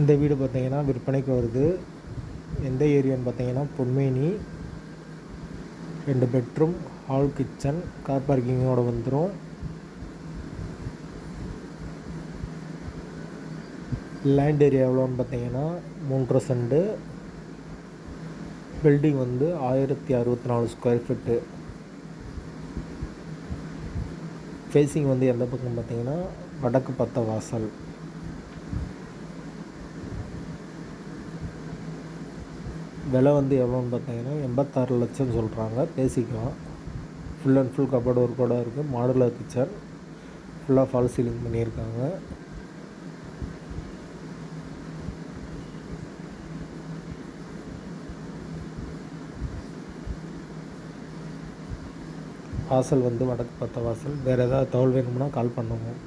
இந்த வீடு பார்த்தீங்கன்னா விற்பனைக்கு வருது. எந்த ஏரியான்னு பார்த்தீங்கன்னா பொன்மேனி. ரெண்டு பெட்ரூம் ஹால் கிச்சன் கார் பார்க்கிங்கோட வந்துடும் லேண்ட் ஏரியா எவ்வளோன்னு பார்த்தீங்கன்னா மூன்றரை செண்டு. பில்டிங் வந்து ஆயிரத்தி அறுபத்தி நாலு ஸ்கொயர் ஃபீட்டு. ஃபேஸிங் வந்து எந்த பக்கம் பார்த்தீங்கன்னா வடக்கு பத்த வாசல். விலை வந்து எவ்வளோன்னு பார்த்தீங்கன்னா எண்பத்தாறு லட்சம் சொல்கிறாங்க பேசிக்கலாம் ஃபுல் அண்ட் ஃபுல் கபோர்டு ஒர்க்கோட இருக்குது மாடுலர் கிச்சன் ஃபுல்லாக ஃபால் சீலிங் பண்ணியிருக்காங்க. வாசல் வந்து வடக்கு பத்த வாசல். வேறு ஏதாவது தகவல் வேணும்னா கால் பண்ணுவோம்.